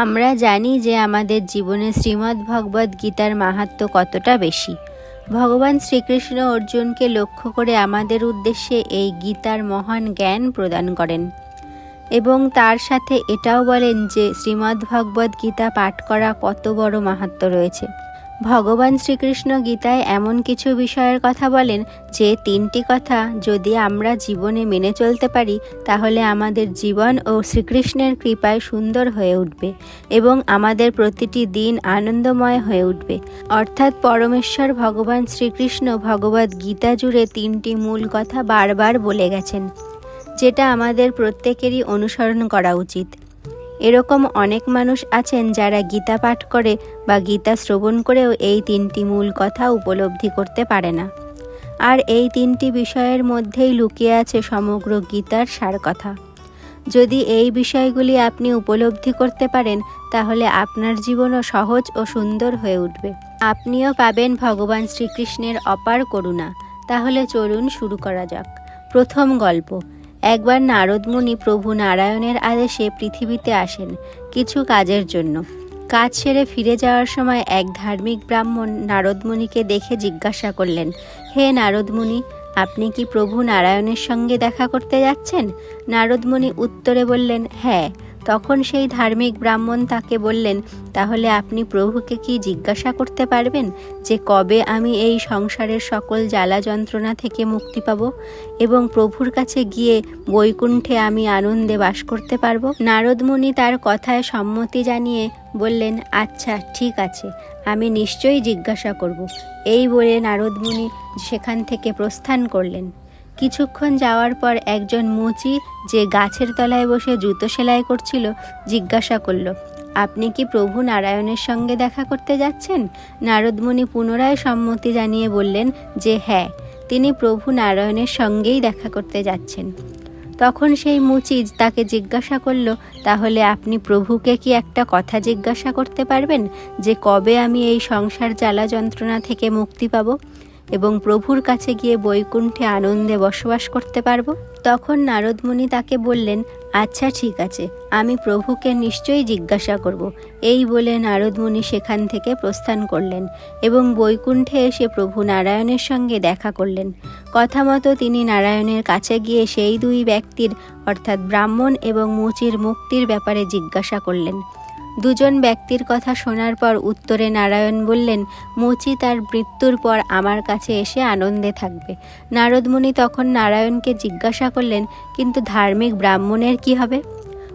আমরা জানি যে আমাদের জীবনে শ্রীমদ্ ভগবদ গীতার মাহাত্ম্য কতটা বেশি। ভগবান শ্রীকৃষ্ণ অর্জুনকে লক্ষ্য করে আমাদের উদ্দেশ্যে এই গীতার মহান জ্ঞান প্রদান করেন এবং তার সাথে এটাও বলেন যে শ্রীমদ্ গীতা পাঠ করা কত বড় মাহাত্ম্য রয়েছে। ভগবান শ্রীকৃষ্ণ গীতায় এমন কিছু বিষয়ের কথা বলেন যে তিনটি কথা যদি আমরা জীবনে মেনে চলতে পারি, তাহলে আমাদের জীবন ও শ্রীকৃষ্ণের কৃপায় সুন্দর হয়ে উঠবে এবং আমাদের প্রতিটি দিন আনন্দময় হয়ে উঠবে। অর্থাৎ পরমেশ্বর ভগবান শ্রীকৃষ্ণ ভগবদ গীতা জুড়ে তিনটি মূল কথা বারবার বলে গেছেন, যেটা আমাদের প্রত্যেকেরই অনুসরণ করা উচিত। এরকম অনেক মানুষ আছেন যারা গীতা পাঠ করে বা গীতা শ্রবণ করেও এই তিনটি মূল কথা উপলব্ধি করতে পারে না। আর এই তিনটি বিষয়ের মধ্যেই লুকিয়ে আছে সমগ্র গীতার সার কথা যদি এই বিষয়গুলি আপনি উপলব্ধি করতে পারেন, তাহলে আপনার জীবনও সহজ ও সুন্দর হয়ে উঠবে। আপনিও পাবেন ভগবান শ্রীকৃষ্ণের অপার করুণা। তাহলে চলুন শুরু করা যাক। প্রথম গল্প একবার নারদমুনি প্রভু নারায়ণের আদেশে পৃথিবীতে আসেন কিছু কাজের জন্য। কাজ সেরে ফিরে যাওয়ার সময় এক ধার্মিক ব্রাহ্মণ নারদমুনিকে দেখে জিজ্ঞাসা করলেন, হে নারদমুনি আপনি কি প্রভু নারায়ণের সঙ্গে দেখা করতে যাচ্ছেন? নারদমুনি উত্তরে বললেন হ্যাঁ। তখন সেই ধার্মিক ব্রাহ্মণ তাকে বললেন, তাহলে আপনি প্রভুকে কি জিজ্ঞাসা করতে পারবেন যে কবে আমি এই সংসারের সকল জ্বালা যন্ত্রণা থেকে মুক্তি পাব এবং প্রভুর কাছে গিয়ে বৈকুণ্ঠে আমি আনন্দে বাস করতে পারব? নারদমুনি তার কথায় সম্মতি জানিয়ে বললেন আচ্ছা ঠিক আছে, আমি নিশ্চয়ই জিজ্ঞাসা করব। এই বলে নারদমুনি সেখান থেকে প্রস্থান করলেন। কিছুক্ষণ যাওয়ার পর একজন মুচি যে গাছের তলায় বসে জুতো সেলাই করছিল জিজ্ঞাসা করল, আপনি কি প্রভু নারায়ণের সঙ্গে দেখা করতে যাচ্ছেন? নারদমুনি পুনরায় সম্মতি জানিয়ে বললেন যে হ্যাঁ তিনি প্রভু নারায়ণের সঙ্গেই দেখা করতে যাচ্ছেন। তখন সেই মুচি তাকে জিজ্ঞাসা করল, তাহলে আপনি প্রভুকে কি একটা কথা জিজ্ঞাসা করতে পারবেন যে কবে আমি এই সংসার জ্বালা যন্ত্রণা থেকে মুক্তি পাবো? এবং প্রভুর কাছে গিয়ে বৈকুণ্ঠে আনন্দে বসবাস করতে পারব? তখন নারদমুনি তাকে বললেন আচ্ছা ঠিক আছে, আমি প্রভুকে নিশ্চয়ই জিজ্ঞাসা করব। এই বলে নারদমুনি সেখান থেকে প্রস্থান করলেন এবং বৈকুণ্ঠে এসে প্রভু নারায়ণের সঙ্গে দেখা করলেন। কথা মতো তিনি নারায়ণের কাছে গিয়ে সেই দুই ব্যক্তির, অর্থাৎ ব্রাহ্মণ এবং মুচির মুক্তির ব্যাপারে জিজ্ঞাসা করলেন। দুজন ব্যক্তির কথা শোনার পর উত্তরে নারায়ণ বললেন, মুচি, তার মৃত্যুর পর আমার কাছে এসে আনন্দে থাকবে। নারদমুনি তখন নারায়ণকে জিজ্ঞাসা করলেন, কিন্তু ধার্মিক ব্রাহ্মণের কি হবে?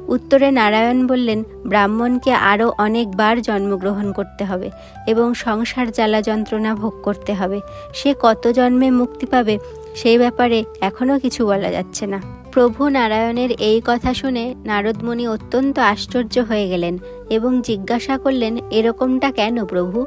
উত্তরে নারায়ণ বললেন, ব্রাহ্মণকে আরও অনেকবার জন্মগ্রহণ করতে হবে এবং সংসার জ্বালা যন্ত্রণা ভোগ করতে হবে। সে কত জন্মে মুক্তি পাবে, সেই ব্যাপারে এখনও কিছু বলা যাচ্ছে না। প্রভু নারায়ণের এই কথা শুনে নারদমণি অত্যন্ত আশ্চর্য হয়ে গেলেন এবং জিজ্ঞাসা করলেন, এরকমটা কেন প্রভু?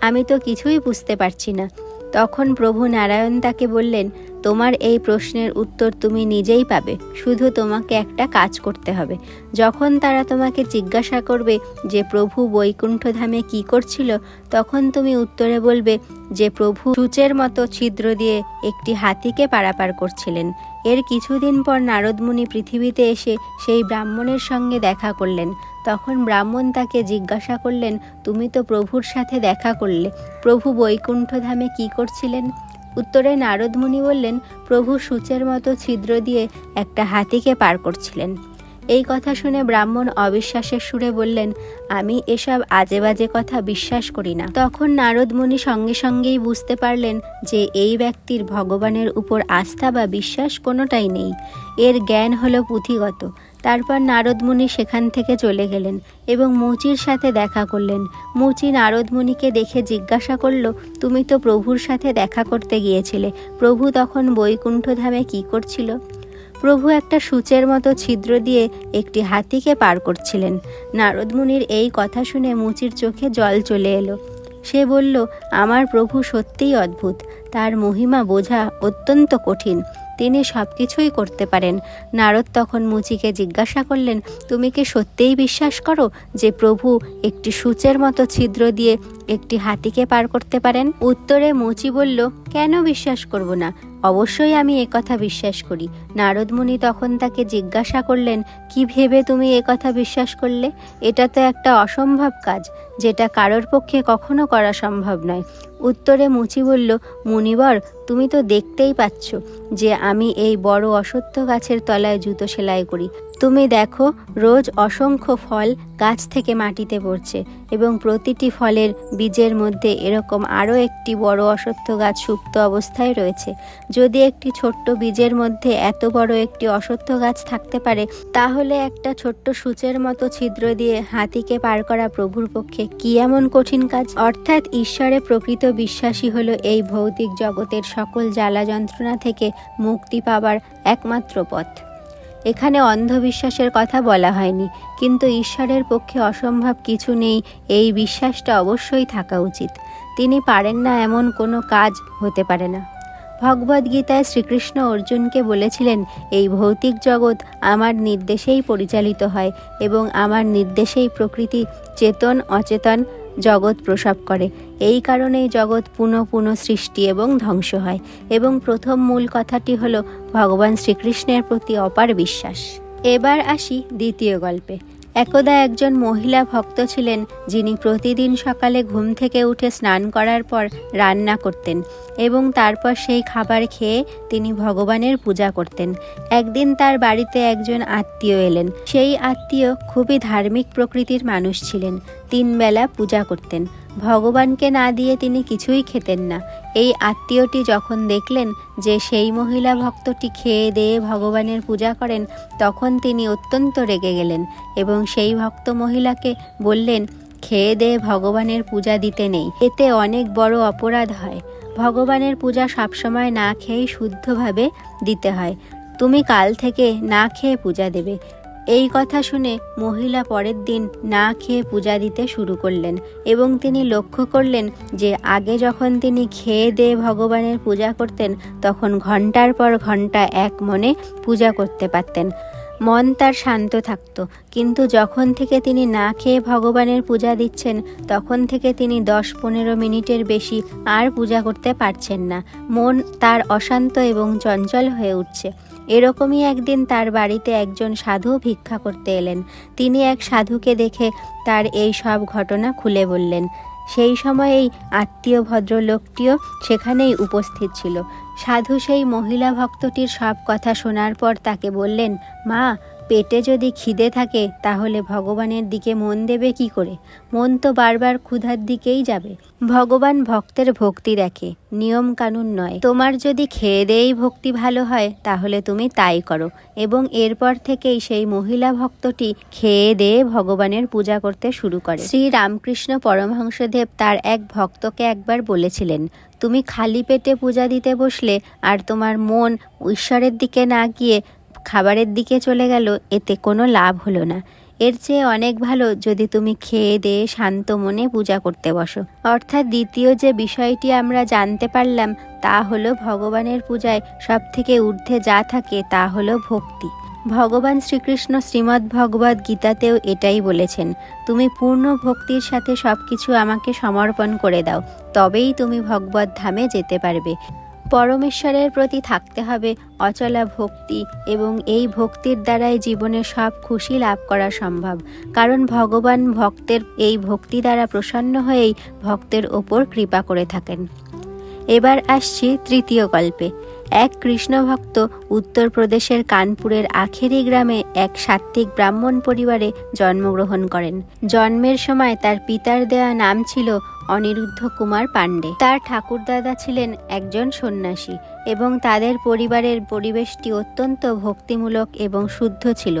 আমি তো কিছুই বুঝতে পারছি না। তখন প্রভু নারায়ণ তাকে বললেন তোমার এই প্রশ্নের উত্তর তুমি নিজেই পাবে। শুধু তোমাকে একটা কাজ করতে হবে। যখন তারা তোমাকে জিজ্ঞাসা করবে যে, প্রভু বৈকুণ্ঠধামে কি করছিল? তখন তুমি উত্তরে বলবে যে, প্রভু সূচের মতো ছিদ্র দিয়ে একটি হাতিকে পারাপার করছিলেন। এর কিছুদিন পর নারদমুনি পৃথিবীতে এসে সেই ব্রাহ্মণের সঙ্গে দেখা করলেন। তখন ব্রাহ্মণ তাকে জিজ্ঞাসা করলেন, তুমি তো প্রভুর সাথে দেখা করলে। প্রভু বৈকুণ্ঠধামে কি করছিলেন? উত্তরে নারদমুনি বললেন, প্রভু সূচের মতো ছিদ্র দিয়ে একটা হাতিকে পার করছিলেন। এই কথা শুনে ব্রাহ্মণ অবিশ্বাসের সুরে বললেন, আমি এসব আজে বাজে কথা বিশ্বাস করি না। তখন নারদমুনি সঙ্গে সঙ্গেই বুঝতে পারলেন যে এই ব্যক্তির ভগবানের উপর আস্থা বা বিশ্বাস কোনোটাই নেই। এর জ্ঞান হলো পুঁথিগত। তারপর নারদমুনি সেখান থেকে চলে গেলেন এবং মুচির সাথে দেখা করলেন। মুচি নারদমুনিকে দেখে জিজ্ঞাসা করল, তুমি তো প্রভুর সাথে দেখা করতে গিয়েছিলে। প্রভু তখন বৈকুণ্ঠধামে কি করছিল? প্রভু একটা সূচের মতো ছিদ্র দিয়ে একটি হাতিকে পার করছিলেন। নারদমুনির এই কথা শুনে মুচির চোখে জল চলে এলো। সে বলল, আমার প্রভু সত্যিই অদ্ভুত। তার মহিমা বোঝা অত্যন্ত কঠিন। তিনি সব কিছুই করতে পারেন। নারদ তখন মুচিকে জিজ্ঞাসা করলেন, তুমি কি সত্যিই বিশ্বাস করো যে প্রভু একটি সূচের মতো ছিদ্র দিয়ে একটি হাতিকে পার করতে পারেন? উত্তরে মুচি বলল, কেন বিশ্বাস করব না? অবশ্যই আমি একথা বিশ্বাস করি। নারদমুনি তখন তাকে জিজ্ঞাসা করলেন, কি ভেবে তুমি একথা বিশ্বাস করলে? এটা তো একটা অসম্ভব কাজ, যেটা কারোর পক্ষে কখনো করা সম্ভব নয়। উত্তরে মুচি বলল, মুনিবর, তুমি তো দেখতেই পাচ্ছ যে আমি এই বড় অসত্য গাছের তলায় জুতো সেলাই করি। তুমি দেখো, রোজ অসংখ্য ফল গাছ থেকে মাটিতে পড়ছে এবং প্রতিটি ফলের বীজের মধ্যে এরকম আরও একটি বড় অসত্য গাছ সুপ্ত অবস্থায় রয়েছে। যদি একটি ছোট্ট বীজের মধ্যে এত বড় একটি অসত্য গাছ থাকতে পারে, তাহলে একটা ছোট্ট সূচের মতো ছিদ্র দিয়ে হাতিকে পার করা প্রভুর পক্ষে কি এমন কঠিন কাজ? অর্থাৎ ঈশ্বরে প্রকৃত বিশ্বাসী হলো এই ভৌতিক জগতের সকল জ্বালা যন্ত্রণা থেকে মুক্তি পাবার একমাত্র পথ। এখানে অন্ধবিশ্বাসের কথা বলা হয়নি, কিন্তু ঈশ্বরের পক্ষে অসম্ভব কিছু নেই, এই বিশ্বাসটা অবশ্যই থাকা উচিত। তিনি পারেন না এমন কোনো কাজ হতে পারে না। ভগবদ্গীতায় শ্রীকৃষ্ণ অর্জুনকে বলেছিলেন, এই ভৌতিক জগৎ আমার নির্দেশেই পরিচালিত হয় এবং আমার নির্দেশেই প্রকৃতি চেতন, অচেতন জগৎ প্রসব করে। এই কারণেই জগৎ পুনঃ পুনঃ সৃষ্টি এবং ধ্বংস হয়। এবং প্রথম মূল কথাটি হল, ভগবান শ্রীকৃষ্ণের প্রতি অপার বিশ্বাস। এবার আসি দ্বিতীয় গল্পে। একদা একজন মহিলা ভক্ত ছিলেন, যিনি প্রতিদিন সকালে ঘুম থেকে উঠে স্নান করার পর রান্না করতেন এবং তারপর সেই খাবার খেয়ে তিনি ভগবানের পূজা করতেন। একদিন তার বাড়িতে একজন আত্মীয় এলেন। সেই আত্মীয় খুবই ধার্মিক প্রকৃতির মানুষ ছিলেন। তিনবেলা পূজা করতেন। ভগবানকে না দিয়ে তিনি কিছুই খেতেন না। এই আত্মীয়টি যখন দেখলেন যে সেই মহিলা ভক্তটি খেয়ে দেয়ে ভগবানের পূজা করেন, তখন তিনি অত্যন্ত রেগে গেলেন এবং সেই ভক্ত মহিলাকে বললেন, খেয়ে দেয়ে ভগবানের পূজা দিতে নেই, এতে অনেক বড় অপরাধ হয়। ভগবানের পূজা সবসময় না খেয়েই শুদ্ধভাবে দিতে হয়। তুমি কাল থেকে না খেয়ে পূজা দেবে। এই কথা শুনে মহিলা পরের দিন না খেয়ে পূজা দিতে শুরু করলেন এবং তিনি লক্ষ্য করলেন যে আগে যখন তিনি খেয়ে দিয়ে ভগবানের পূজা করতেন, তখন ঘণ্টার পর ঘণ্টা এক মনে পূজা করতে পারতেন। মন তার শান্ত থাকত। কিন্তু যখন থেকে তিনি না খেয়ে ভগবানের পূজা দিচ্ছেন, তখন থেকে তিনি দশ পনেরো মিনিটের বেশি আর পূজা করতে পারছেন না। মন তার অশান্ত এবং চঞ্চল হয়ে উঠছে। এরকমই একদিন তার বাড়িতে একজন সাধু ভিক্ষা করতে এলেন। তিনি এক সাধুকে দেখে তার এই সব ঘটনা খুলে বললেন সেই সময় এই আত্মীয় ভদ্রলোকটিও সেখানেই উপস্থিত ছিল। সাধু সেই মহিলা ভক্তটির সব কথা শোনার পর তাকে বললেন, মা পেটে যদি খিদে থাকে, তাহলে ভগবানের দিকে মন দেবে কি করে? মন তো বারবার ক্ষুধার দিকেই যাবে। ভগবান ভক্তের ভক্তি দেখে, নিয়ম কানুন নয়। তোমার যদি খেয়ে দেয়েই ভক্তি ভালো হয়, তাহলে তুমি তাই করো। এবং এরপর থেকেই সেই মহিলা ভক্তটি খেয়ে দেয়ে ভগবানের পূজা করতে শুরু করে। শ্রী রামকৃষ্ণ পরমহংসদেব তার এক ভক্তকে একবার বলেছিলেন, তুমি খালি পেটে পূজা দিতে বসলে আর তোমার মন ঈশ্বরের দিকে না গিয়ে খাবারের দিকে চলে গেল, এতে কোনো লাভ হলো না। এর চেয়ে অনেক ভালো যদি তুমি খেয়ে দিয়ে শান্ত মনে পূজা করতে বসো। অর্থাৎ দ্বিতীয় যে বিষয়টি আমরা জানতে পারলাম, তা হলো ভগবানের পূজায় সব থেকে ঊর্ধ্বে যা থাকে তা হলো ভক্তি। ভগবান শ্রীকৃষ্ণ শ্রীমদ্ ভগবদ গীতাতেও এটাই বলেছেন, তুমি পূর্ণ ভক্তির সাথে সব কিছু আমাকে সমর্পণ করে দাও, তবেই তুমি ভগবত ধামে যেতে পারবে। পরমেশ্বরের প্রতি থাকতে হবে অচলা ভক্তি এবং এই ভক্তির দ্বারাই জীবনে সব খুশি লাভ করা সম্ভব। কারণ ভগবান ভক্তের এই ভক্তি দ্বারা প্রসন্ন হয়েই ভক্তের ওপর কৃপা করে থাকেন। এবার আসছি তৃতীয় গল্পে। এক কৃষ্ণ ভক্ত উত্তরপ্রদেশের কানপুরের আখেরি গ্রামে এক সাত্ত্বিক ব্রাহ্মণ পরিবারে জন্মগ্রহণ করেন। জন্মের সময় তার পিতার দেয়া নাম ছিল অনিরুদ্ধ কুমার পাণ্ডে। তার ঠাকুরদাদা ছিলেন একজন সন্ন্যাসী এবং তাদের পরিবারের পরিবেশটি অত্যন্ত ভক্তিমূলক এবং শুদ্ধ ছিল।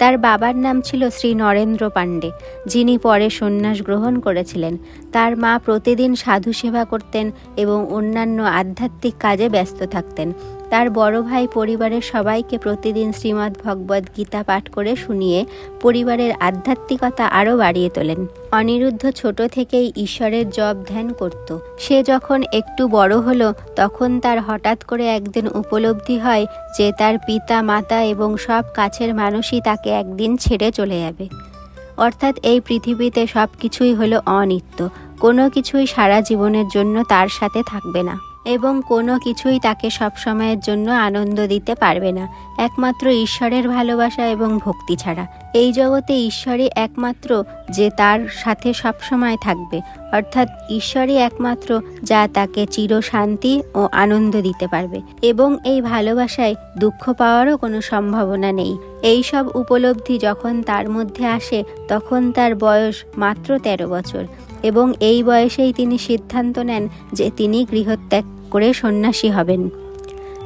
তার বাবার নাম ছিল শ্রী নরেন্দ্র পাণ্ডে, যিনি পরে সন্ন্যাস গ্রহণ করেছিলেন। তার মা প্রতিদিন সাধু সেবা করতেন এবং অন্যান্য আধ্যাত্মিক কাজে ব্যস্ত থাকতেন। তার বড় ভাই পরিবারের সবাইকে প্রতিদিন শ্রীমদ্ ভগবদ গীতা পাঠ করে শুনিয়ে পরিবারের আধ্যাত্মিকতা আরও বাড়িয়ে তোলেন। অনিরুদ্ধ ছোট থেকেই ঈশ্বরের জব ধ্যান করত। সে যখন একটু বড় হলো, তখন তার হঠাৎ করে একদিন উপলব্ধি হয় যে তার পিতা, মাতা এবং সব কাছের মানুষই তাকে একদিন ছেড়ে চলে যাবে। অর্থাৎ এই পৃথিবীতে সব কিছুই হলো অনিত্য। কোনো কিছুই সারা জীবনের জন্য তার সাথে থাকবে না। এবং কোনো কিছুই তাকে সবসময়ের জন্য আনন্দ দিতে পারবে না। একমাত্র ঈশ্বরের ভালোবাসা এবং ভক্তি ছাড়া। এই জগতে ঈশ্বরই একমাত্র যে তার সাথে সবসময় থাকবে। অর্থাৎ ঈশ্বরই একমাত্র যা তাকে চির শান্তি ও আনন্দ দিতে পারবে। এবং এই ভালোবাসায় দুঃখ পাওয়ারও কোনো সম্ভাবনা নেই। এই সব উপলব্ধি যখন তার মধ্যে আসে, তখন তার বয়স মাত্র তেরো বছর। এবং এই বয়সেই তিনি সিদ্ধান্ত নেন যে তিনি গৃহত্যাগ করে সন্ন্যাসী হবেন।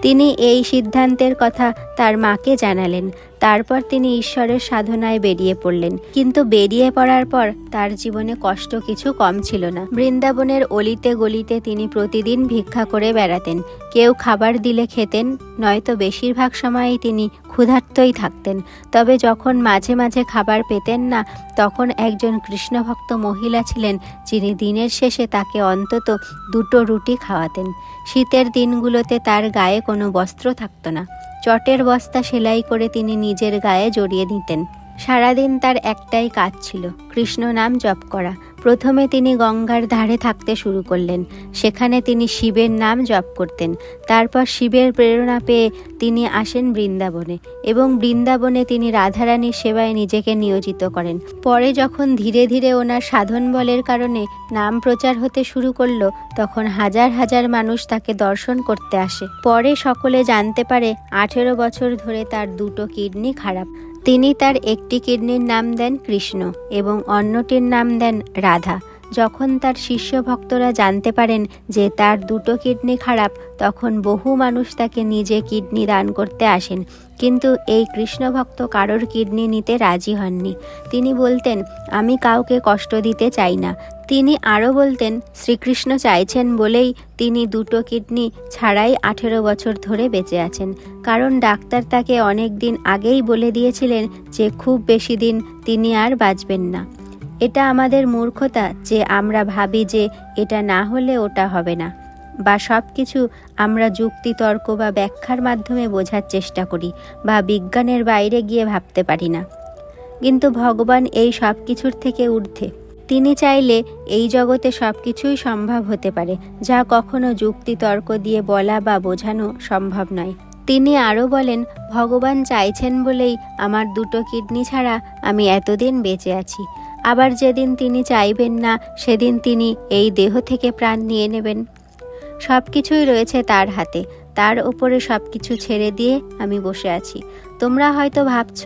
তিনি এই সিদ্ধান্তের কথা তার মাকে জানালেন। তারপর তিনি ঈশ্বরের সাধনায় বেরিয়ে পড়লেন। কিন্তু বেরিয়ে পড়ার পর তার জীবনে কষ্ট কিছু কম ছিল না। বৃন্দাবনের অলিতে গলিতে তিনি প্রতিদিন ভিক্ষা করে বেড়াতেন। কেউ খাবার দিলে খেতেন, নয়তো বেশিরভাগ সময়ই তিনি ক্ষুধার্তই থাকতেন। তবে যখন মাঝে মাঝে খাবার পেতেন না, তখন একজন কৃষ্ণভক্ত মহিলা ছিলেন, যিনি দিনের শেষে তাকে অন্তত দুটো রুটি খাওয়াতেন। শীতের দিনগুলোতে তার গায়ে কোনো বস্ত্র থাকতো না। চটের বস্তা সেলাই করে তিনি নিজের গায়ে জড়িয়ে দিতেন। সারাদিন তার একটাই কাজ ছিল, কৃষ্ণ নাম জপ করা। প্রথমে তিনি গঙ্গার ধারে থাকতে শুরু করলেন। সেখানে তিনি শিবের নাম জপ করতেন। তারপর শিবের প্রেরণা পেয়ে তিনি আসেন বৃন্দাবনে এবং বৃন্দাবনে তিনি রাধারানীর সেবায় নিজেকে নিয়োজিত করেন। পরে যখন ধীরে ধীরে ওনার সাধন বলের কারণে নাম প্রচার হতে শুরু করল, তখন হাজার হাজার মানুষ তাকে দর্শন করতে আসে। পরে সকলে জানতে পারে আঠেরো বছর ধরে তার দুটো কিডনি খারাপ। তিনি তার একটি কিডনির নাম দেন কৃষ্ণ এবং অন্যটির নাম দেন রাধা। যখন তার শিষ্য ভক্তরা জানতে পারেন যে তার দুটো কিডনি খারাপ, তখন বহু মানুষ তাকে নিজে কিডনি দান করতে আসেন। কিন্তু এই কৃষ্ণ ভক্ত কারোর কিডনি নিতে রাজি হননি। তিনি বলতেন, আমি কাউকে কষ্ট দিতে চাই না। তিনি আরও বলতেন, শ্রীকৃষ্ণ চাইছেন বলেই তিনি দুটো কিডনি ছাড়াই আঠেরো বছর ধরে বেঁচে আছেন। কারণ ডাক্তার তাকে অনেক দিন আগেই বলে দিয়েছিলেন যে খুব বেশি দিন তিনি আর বাঁচবেন না। এটা আমাদের মূর্খতা যে আমরা ভাবি যে এটা না হলে ওটা হবে না। বা সব কিছু আমরা যুক্তি তর্ক বা ব্যাখ্যার মাধ্যমে বোঝার চেষ্টা করি বা বিজ্ঞানের বাইরে গিয়ে ভাবতে পারি না। কিন্তু ভগবান এই সব কিছুর থেকে ঊর্ধ্বে। তিনি চাইলে এই জগতে সব কিছুই সম্ভব হতে পারে, যা কখনো যুক্তি তর্ক দিয়ে বলা বা বোঝানো সম্ভব নয়। তিনি আরও বলেন, ভগবান চাইছেন বলেই আমার দুটো কিডনি ছাড়া আমি এতদিন বেঁচে আছি। আবার যেদিন তিনি চাইবেন না, সেদিন তিনি এই দেহ থেকে প্রাণ নিয়ে নেবেন। সব কিছুই রয়েছে তার হাতে। তার ওপরে সব কিছু ছেড়ে দিয়ে আমি বসে আছি। তোমরা হয়তো ভাবছ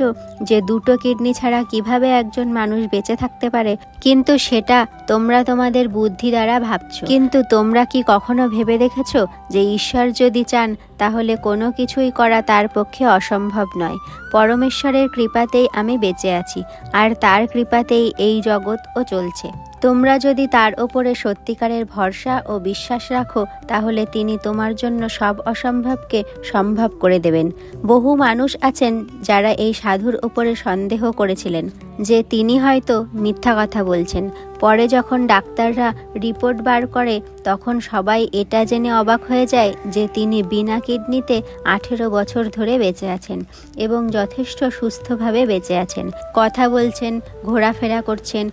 যে দুটো কিডনি ছাড়া কীভাবে একজন মানুষ বেঁচে থাকতে পারে, কিন্তু সেটা তোমরা তোমাদের বুদ্ধি দ্বারা ভাবছ। কিন্তু তোমরা কি কখনো ভেবে দেখেছ যে ঈশ্বর যদি চান, তাহলে কোনো কিছুই করা তার পক্ষে অসম্ভব নয়। পরমেশ্বরের কৃপাতেই আমি বেঁচে আছি, আর তার কৃপাতেই এই জগৎও চলছে। তোমরা যদি তার ওপরে সত্যিকারের ভরসা ও বিশ্বাস রাখো, তাহলে তিনি তোমার জন্য সব অসম্ভবকে সম্ভব করে দেবেন। বহু মানুষ আছেন যারা এই সাধুর ওপরে সন্দেহ করেছিলেন যে তিনি হয়তো মিথ্যা কথা বলছেন। পরে যখন ডাক্তাররা রিপোর্ট বার করে, তখন সবাই এটা জেনে অবাক হয়ে যায় যে তিনি বিনা কিডনিতে আঠেরো বছর ধরে বেঁচে আছেন এবং যথেষ্ট সুস্থভাবে বেঁচে আছেন। কথা বলছেন, ঘোরাফেরা করছেন।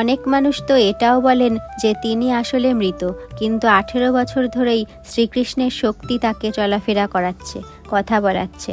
অনেক মানুষ তো এটাও বলেন যে তিনি আসলে মৃত, কিন্তু আঠেরো বছর ধরেই শ্রীকৃষ্ণের শক্তি তাকে চলাফেরা করাচ্ছে, কথা বলাচ্ছে।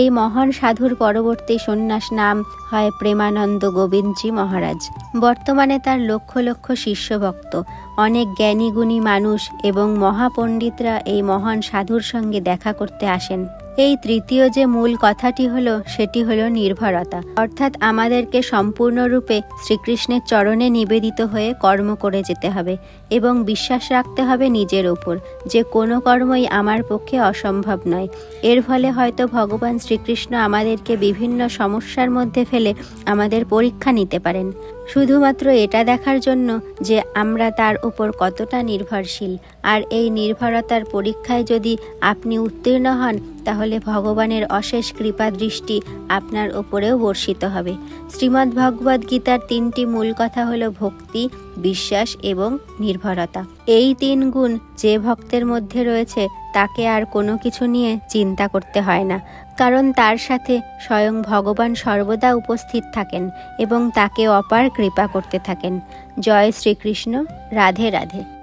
এই মহান সাধুর পরবর্তী সন্ন্যাস নাম হয় প্রেমানন্দ গোবিন্দজি মহারাজ। বর্তমানে তার লক্ষ লক্ষ শিষ্য ভক্ত অনেক জ্ঞানীগুণী মানুষ এবং মহাপণ্ডিতরা এই মহান সাধুর সঙ্গে দেখা করতে আসেন। এই তৃতীয় যে মূল কথাটি হলো, সেটি হলো নির্ভরতা। অর্থাৎ আমাদেরকে সম্পূর্ণরূপে শ্রীকৃষ্ণের চরণে নিবেদিত হয়ে কর্ম করে যেতে হবে এবং বিশ্বাস রাখতে হবে নিজের ওপর যে কোনো কর্মই আমার পক্ষে অসম্ভব নয়। এর ফলে হয়তো ভগবান শ্রীকৃষ্ণ আমাদেরকে বিভিন্ন সমস্যার মধ্যে ফেলে আমাদের পরীক্ষা নিতে পারেন। শুধুমাত্র এটা দেখার জন্য যে আমরা তার উপর কতটা নির্ভরশীল। আর এই নির্ভরতার পরীক্ষায় যদি আপনি উত্তীর্ণ হন তাহলে ভগবানের অশেষ কৃপা দৃষ্টি আপনার ওপরেও বর্ষিত হবে। শ্রীমদ্ ভগবদ গীতার তিনটি মূল কথা হলো ভক্তি, বিশ্বাস এবং নির্ভরতা। এই তিন গুণ যে ভক্তের মধ্যে রয়েছে, তাকে আর কোনো কিছু নিয়ে চিন্তা করতে হয় না। কারণ তার সাথে স্বয়ং ভগবান সর্বদা উপস্থিত থাকেন এবং তাকে অপার কৃপা করতে থাকেন। জয় শ্রীকৃষ্ণ। রাধে রাধে।